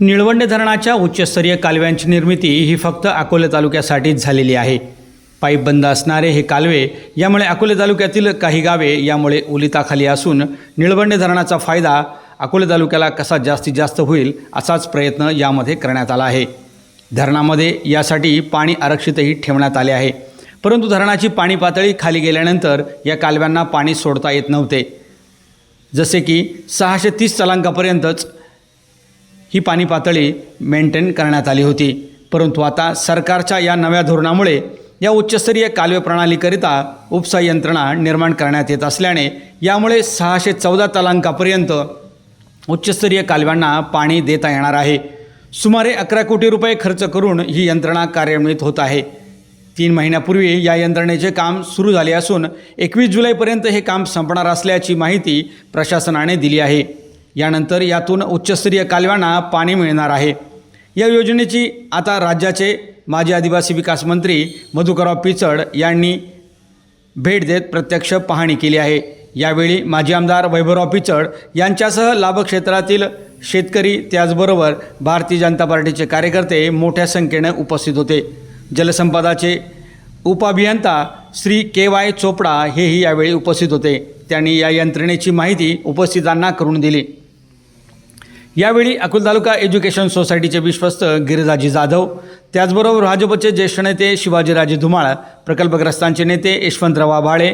निळवंडे धरणाच्या उच्चस्तरीय कालव्यांची निर्मिती ही फक्त अकोले तालुक्यासाठीच झालेली आहे. पाईप बंद असणारे हे कालवे यामुळे अकोले तालुक्यातील काही गावे यामुळे ओलिताखाली असून निळवंडे धरणाचा फायदा अकोले तालुक्याला कसा जास्तीत जास्त होईल असाच प्रयत्न यामध्ये करण्यात आला आहे. धरणामध्ये यासाठी पाणी आरक्षितही ठेवण्यात आले आहे. परंतु धरणाची पाणी पातळी खाली गेल्यानंतर या कालव्यांना पाणी सोडता येत नव्हते. जसे की सहाशे तीस चलांकापर्यंतच ही पाणी पातळी मेंटेन करण्यात आली होती. परंतु आता सरकारच्या या नव्या धोरणामुळे या उच्चस्तरीय कालवे प्रणालीकरिता उपसा यंत्रणा निर्माण करण्यात येत असल्याने यामुळे सहाशे चौदा तलांकापर्यंत उच्चस्तरीय कालव्यांना पाणी देता येणार आहे. सुमारे अकरा कोटी रुपये खर्च करून ही यंत्रणा कार्यान्वित होत आहे. तीन महिन्यापूर्वी या यंत्रणेचे काम सुरू झाले असून एकवीस जुलैपर्यंत हे काम संपणार असल्याची माहिती प्रशासनाने दिली आहे. यानंतर यातून उच्चस्तरीय कालव्यांना पाणी मिळणार आहे. या योजनेची आता राज्याचे माजी आदिवासी विकास मंत्री मधुकरराव पिचड यांनी भेट देत प्रत्यक्ष पाहणी केली आहे. यावेळी माजी आमदार वैभवराव पिचड यांच्यासह लाभक्षेत्रातील शेतकरी त्याचबरोबर भारतीय जनता पार्टीचे कार्यकर्ते मोठ्या संख्येने उपस्थित होते. जलसंपदाचे उपअभियंता श्री के वाय चोपडा हेही यावेळी उपस्थित होते. त्यांनी या यंत्रणेची माहिती उपस्थितांना करून दिली. यावेळी अकोल तालुका एज्युकेशन सोसायटीचे विश्वस्त गिरिराजी जाधव त्याचबरोबर भाजपचे ज्येष्ठ नेते शिवाजीराजे धुमाळ प्रकल्पग्रस्तांचे नेते यशवंतराव आभाळे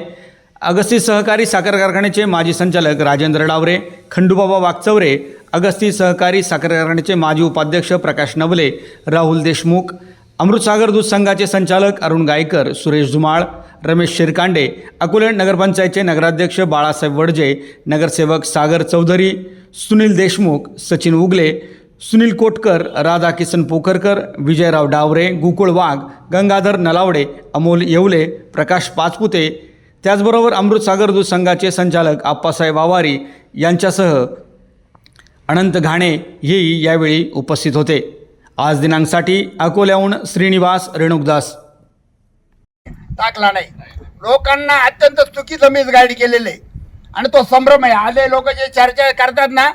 अगस्ती सहकारी साखर कारखान्याचे माजी संचालक राजेंद्र डावरे खंडूबाबा वागचौरे अगस्ती सहकारी साखर कारखान्याचे माजी उपाध्यक्ष प्रकाश नवले राहुल देशमुख अमृतसागर दूध संघाचे संचालक अरुण गायकर सुरेश धुमाळ रमेश शिरकांडे अकोले नगरपंचायतचे नगराध्यक्ष बाळासाहेब वडजे नगरसेवक सागर चौधरी सुनील देशमुख सचिन उगले सुनील कोटकर राधा किसन पोखरकर विजयराव डावरे गोकुळ वाघ गंगाधर नलावडे अमोल येवले प्रकाश पाचपुते त्याचबरोबर अमृतसागर दूध संघाचे संचालक आप्पासाहेब आवारी यांच्यासह अनंत घाणे हेही यावेळी उपस्थित होते. आज दिनांकसाठी अकोल्याहून श्रीनिवास रेणुकदास. टाकला नाही. लोकांना अत्यंत चुकीचं मीच गाईड केलेलं आहे. आणि तो संभ्रम आहे. आले लोक जे चर्चा करतात ना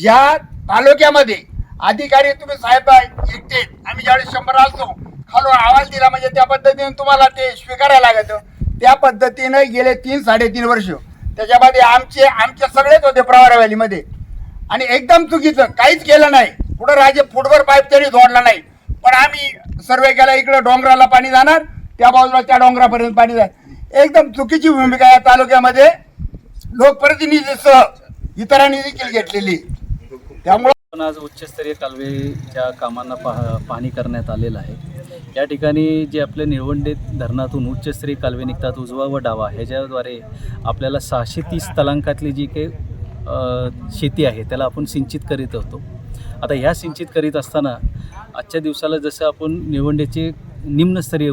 ज्या तालुक्यामध्ये अधिकारी तुम्ही साहेब एकटे आम्ही ज्यावेळेस शंभर असतो खालो आवाज दिला म्हणजे त्या पद्धतीने तुम्हाला ते स्वीकारायला लागतं. त्या पद्धतीनं गेले तीन साडेतीन वर्ष. त्याच्यामध्ये आमचे आमचे सगळेच होते प्रवारा व्हॅलीमध्ये आणि एकदम चुकीचं काहीच केलं नाही. पुढं राजे फुटभर पाईप तरी जोडला नाही. पण आम्ही सर्वे केला इकडं डोंगराला पाणी जाणार त्या बाजूला त्या डोंगरापर्यंत पाणी जाणार एकदम चुकीची भूमिका या तालुक्यामध्ये. लोकप्रतिनिधीसह इतरांनी देखील घेतलेली. त्यामुळे पण आज उच्चस्तरीय कालवेच्या कामांना पाह पाहणी करण्यात आलेलं आहे. या ठिकाणी जे आपले निळवंडे धरणातून उच्चस्तरीय कालवे निघतात उजवा व डावा ह्याच्याद्वारे आपल्याला सहाशे तीस तलांकातली जी काही शेती आहे त्याला आपण सिंचित करीत होतो. आता ह्या सिंचित करीत असताना आजच्या दिवसाला जसं आपण निळवंडेचे निम्नस्तरीय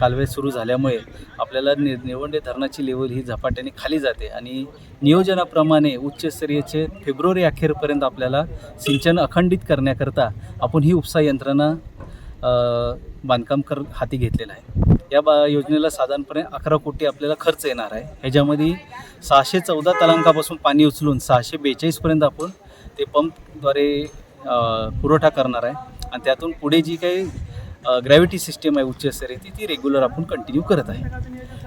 कालवे सुरू झाल्यामुळे आपल्याला नि निवंडे धरणाची लेवल ही झपाट्याने खाली जाते आणि नियोजनाप्रमाणे उच्चस्तरीयचे फेब्रुवारी अखेरपर्यंत आपल्याला सिंचन अखंडित करण्याकरता आपण ही उपसा यंत्रणा बांधकाम कर हाती घेतलेलं आहे. या बा योजनेला साधारणपणे अकरा कोटी आपल्याला खर्च येणार आहे. ह्याच्यामध्ये सहाशे चौदा तलांकापासून पाणी उचलून सहाशे बेचाळीसपर्यंत आपण ते पंपद्वारे पुरवठा करणार आहे. आणि त्यातून पुढे जी काही ग्रॅव्हिटी सिस्टीम आहे उच्चस्तरीय ती ती रेग्युलर आपण कंटिन्यू करत आहे.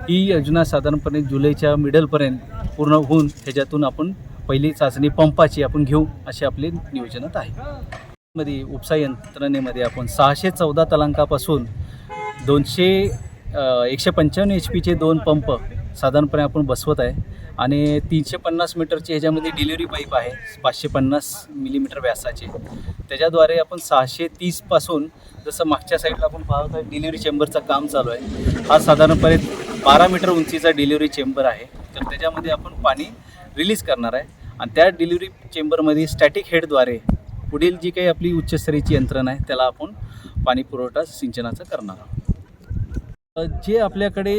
ही योजना साधारणपणे जुलैच्या मिडलपर्यंत पूर्ण होऊन ह्याच्यातून आपण पहिली चाचणी पंपाची आपण घेऊ अशी आपली नियोजनात आहे. मध्ये उपसा यंत्रणेमध्ये आपण सहाशे चौदा तलांकापासून दोनशे एकशे पंच्याण्णव एच पीचे दोन पंप साधारणपणे आपण बसवत आहे. आणि तीनशे पन्नास मीटरची ह्याच्यामध्ये डिलिव्हरी पाईप आहे पाचशे पन्नास मिलीमीटर व्यासाचे. त्याच्याद्वारे आपण सहाशे तीसपासून जसं मागच्या साईडला आपण पाहत आहे डिलिव्हरी चेंबरचं काम चालू आहे. हा साधारणपणे बारा मीटर उंचीचा डिलिव्हरी चेंबर आहे. तर त्याच्यामध्ये आपण पाणी रिलीज करणार आहे. आणि त्या डिलिव्हरी चेंबरमध्ये स्टॅटिक हेडद्वारे पुढील जी काही आपली उच्चस्तरीची यंत्रणा आहे त्याला आपण पाणी पुरवठा सिंचनाचा करणार आहोत. जे आपल्याकडे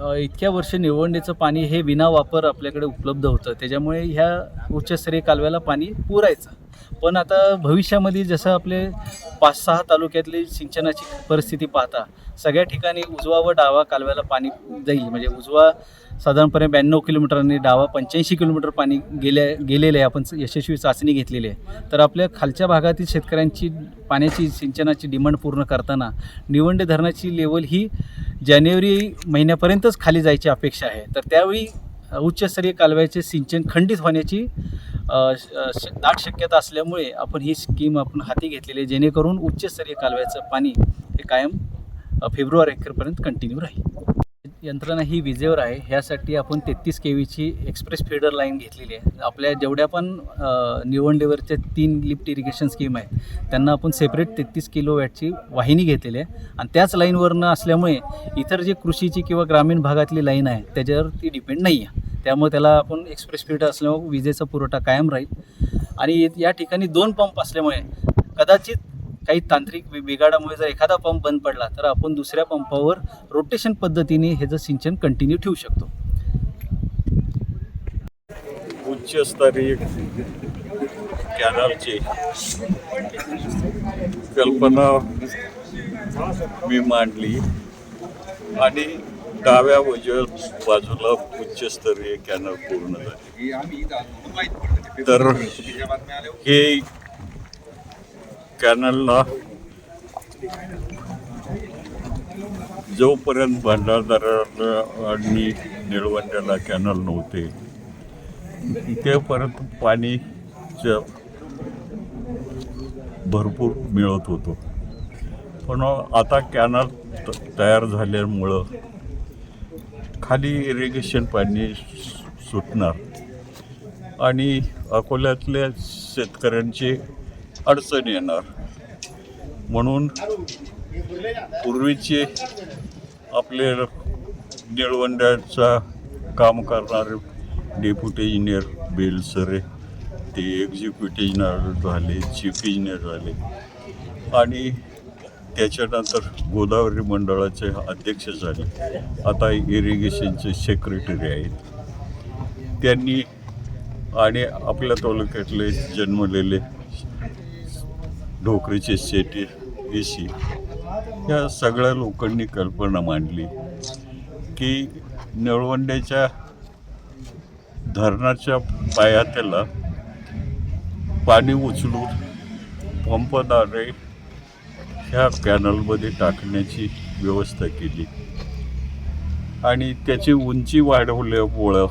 इतक्या वर्ष निवडणीचं पाणी हे विना वापर आपल्याकडे उपलब्ध होतं. त्याच्यामुळे ह्या उच्चस्तरीय कालव्याला पाणी पुरायचं. पण आता भविष्यामध्ये जसं आपले पाच सहा तालुक्यातली सिंचनाची परिस्थिती पाहता सगळ्या ठिकाणी उजवा व डावा कालव्याला पाणी जाईल. म्हणजे उजवा साधारणपणे ब्याण्णव किलोमीटर आणि डावा पंच्याऐंशी किलोमीटर पाणी गेल्या गेलेलं आहे. आपण यशस्वी चाचणी घेतलेली आहे. तर आपल्या खालच्या भागातील शेतकऱ्यांची पाण्याची सिंचनाची डिमांड पूर्ण करताना निवंडे धरणाची लेवल ही जानेवारी महिन्यापर्यंतच खाली जायची अपेक्षा आहे. तर त्यावेळी उच्चस्तरीय कालव्याचे सिंचन खंडित होण्याची दाट शक्यता असल्यामुळे आपण ही स्कीम आपण हाती घेतलेली आहे. जेणेकरून उच्चस्तरीय कालव्याचं पाणी हे कायम फेब्रुवारी अखेरपर्यंत कंटिन्यू राहील. यंत्रणा ही विजेवर आहे. ह्यासाठी आपण तेहतीस के व्हीची एक्सप्रेस फीडर लाईन घेतलेली आहे. आपल्या जेवढ्या पण निवंडेवरच्या तीन लिफ्ट इरिगेशन स्कीम आहे त्यांना आपण सेपरेट तेहतीस किलो वॅटची वाहिनी घेतलेली आहे. आणि त्याच लाईनवरनं असल्यामुळे इतर जे कृषीची किंवा ग्रामीण भागातली लाईन आहे त्याच्यावर ती डिपेंड नाही आहे. त्यामुळे त्याला आपण एक्सप्रेस फीडर असल्यामुळे विजेचा पुरवठा कायम राहील. आणि या ठिकाणी दोन पंप असल्यामुळे कदाचित काही तांत्रिक बिघाडामुळे जर एखादा पंप बंद पडला तर आपण दुसऱ्या पंपावर रोटेशन पद्धतीने हे जर सिंचन कंटिन्यू ठेवू शकतो. उच्चस्तरीय कॅनलची कल्पना मी मांडली आणि डाव्या उजव्या बाजूला उच्चस्तरीय कॅनल पूर्ण झाली. तर हे कॅनलला जोपर्यंत भंडारदारांनी निळवंड्याला कॅनल नव्हते तेपर्यंत पाणी च- भरपूर मिळत होतो. पण आता कॅनल त- तयार झाल्यामुळं खाली इरिगेशन पाणी सुटणार. आणि अकोल्यातल्या शेतकऱ्यांचे अडचण येणार. म्हणून पूर्वीचे आपले निळवंड्याचा काम करणारे डेप्युटी इंजिनियर बेलसरे ते एक्झिक्युटिव्ह इंजिनियर झाले चीफ इंजिनियर झाले. आणि त्याच्यानंतर गोदावरी मंडळाचे अध्यक्ष झाले. आता इरिगेशनचे सेक्रेटरी आहेत. त्यांनी आणि आपल्या तालुक्यातले जन्मलेले ढोकरीचे शेटी एशी या सगळ्या लोकांनी कल्पना मांडली की निळवंड्याच्या धरणाच्या पायात्याला पाणी उचलून पंपद्वारे ह्या कॅनलमध्ये टाकण्याची व्यवस्था केली. आणि त्याची उंची वाढवल्यामुळं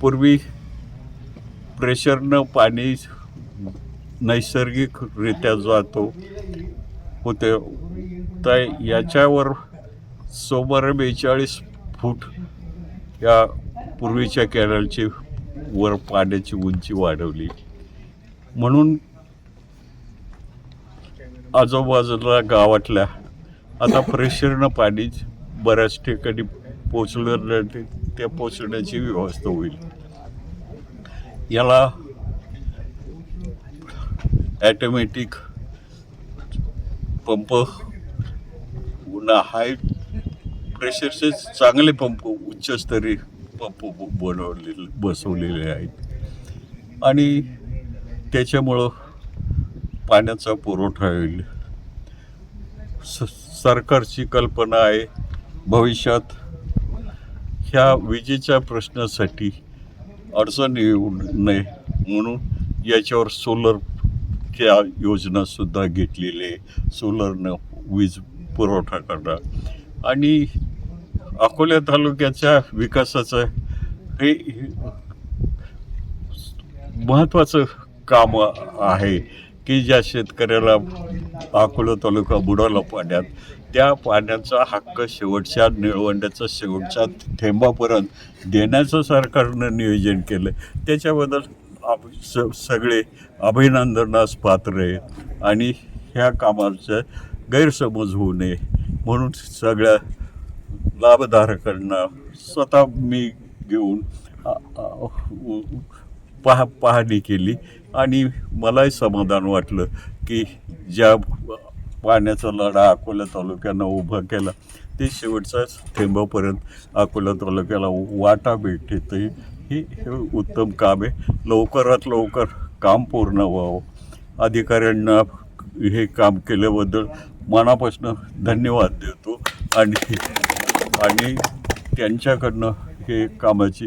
पूर्वी प्रेशरनं पाणी नैसर्गिकरित्या जातो. होते. तर याच्यावर सुमारे बेचाळीस फूट या पूर्वीच्या कॅनलची वर पाण्याची उंची वाढवली. म्हणून आजूबाजूला गावातल्या आता प्रेशरनं पाणी बऱ्याच ठिकाणी पोचलं त्या पोचण्याची व्यवस्था होईल. याला ॲटोमॅटिक पंप पुन्हा हाय प्रेशरचे चांगले पंप उच्चस्तरीय पंप बनवलेले बसवलेले आहेत. आणि त्याच्यामुळं पाण्याचा पुरवठा होईल. स सरकारची कल्पना आहे भविष्यात ह्या विजेच्या प्रश्नासाठी अडचण येऊ नये म्हणून याच्यावर सोलर च्या योजनासुद्धा घेतलेली सोलरनं वीज पुरवठा करणार आणि अकोल्या तालुक्याच्या विकासाचं हे महत्त्वाचं काम आहे की ज्या शेतकऱ्याला अकोला तालुका बुडाला पाण्यात त्या पाण्याचा हक्क शेवटच्या निळवंड्याचा शेवटच्या थेंबापर्यंत देण्याचं सरकारनं नियोजन केलं. त्याच्याबद्दल आप स सगळे अभिनंदनास पात्र आहेत आणि ह्या कामाचं गैरसमज होऊ नये म्हणून सगळ्या लाभधारकांना स्वतः मी घेऊन पाह पाहणी केली आणि मलाही समाधान वाटलं की ज्या पाण्याचा लढा अकोला तालुक्यानं उभा केला ते शेवटचा थेंबापर्यंत अकोला तालुक्याला वाटा भेटते ते ही हे उत्तम काम आहे. लवकरात लवकर काम पूर्ण व्हावं. अधिकाऱ्यांना हे काम केल्याबद्दल मनापासून धन्यवाद देतो. आणि आणि त्यांच्याकडनं हे कामाची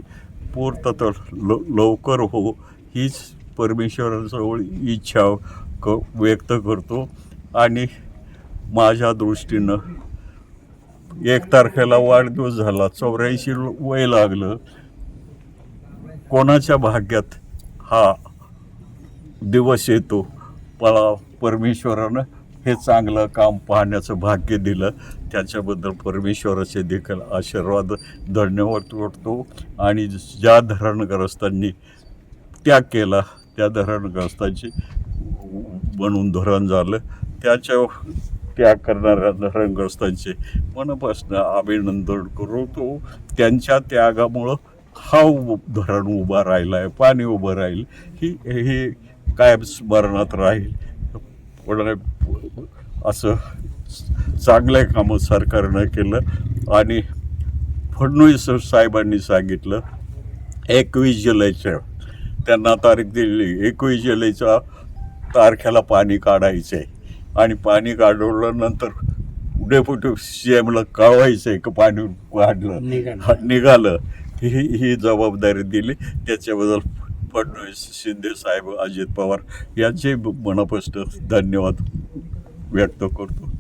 पूर्तता ल लवकर हो हीच परमेश्वराजवळ इच्छा क व्यक्त करतो. आणि माझ्या दृष्टीनं एक तारखेला वाढदिवस झाला. चौऱ्याऐंशी वय लागलं. कोणाच्या भाग्यात हा दिवस येतो? मला परमेश्वरानं हे चांगलं काम पाहण्याचं भाग्य दिलं. त्याच्याबद्दल परमेश्वराचे देखील आशीर्वाद धन्यवाद वाटतो. आणि ज्या धरणग्रस्तांनी त्याग केला त्या धरणग्रस्तांची बनून धरण झालं. त्याच्या त्याग करणाऱ्या धरणग्रस्तांचे मनापासून अभिनंदन करतो. त्यांच्या त्यागामुळं हा धरण उभा राहिला आहे पाणी उभं राहील ही हे कायम स्मरणात राहील. पण असं चांगलं कामं सरकारनं केलं आणि फडणवीस साहेबांनी सांगितलं एकवीस जुलैच्या त्यांना तारीख दिली एकवीस जुलैच्या तारखेला पाणी काढायचं आहे आणि पाणी काढवल्यानंतर डेप्युटी सी एमला कळवायचं आहे की पाणी काढलं निघालं. ही ही जबाबदारी दिली. त्याच्याबद्दल फडणवीस शिंदे साहेब अजित पवार यांचे मनापासून धन्यवाद व्यक्त करतो.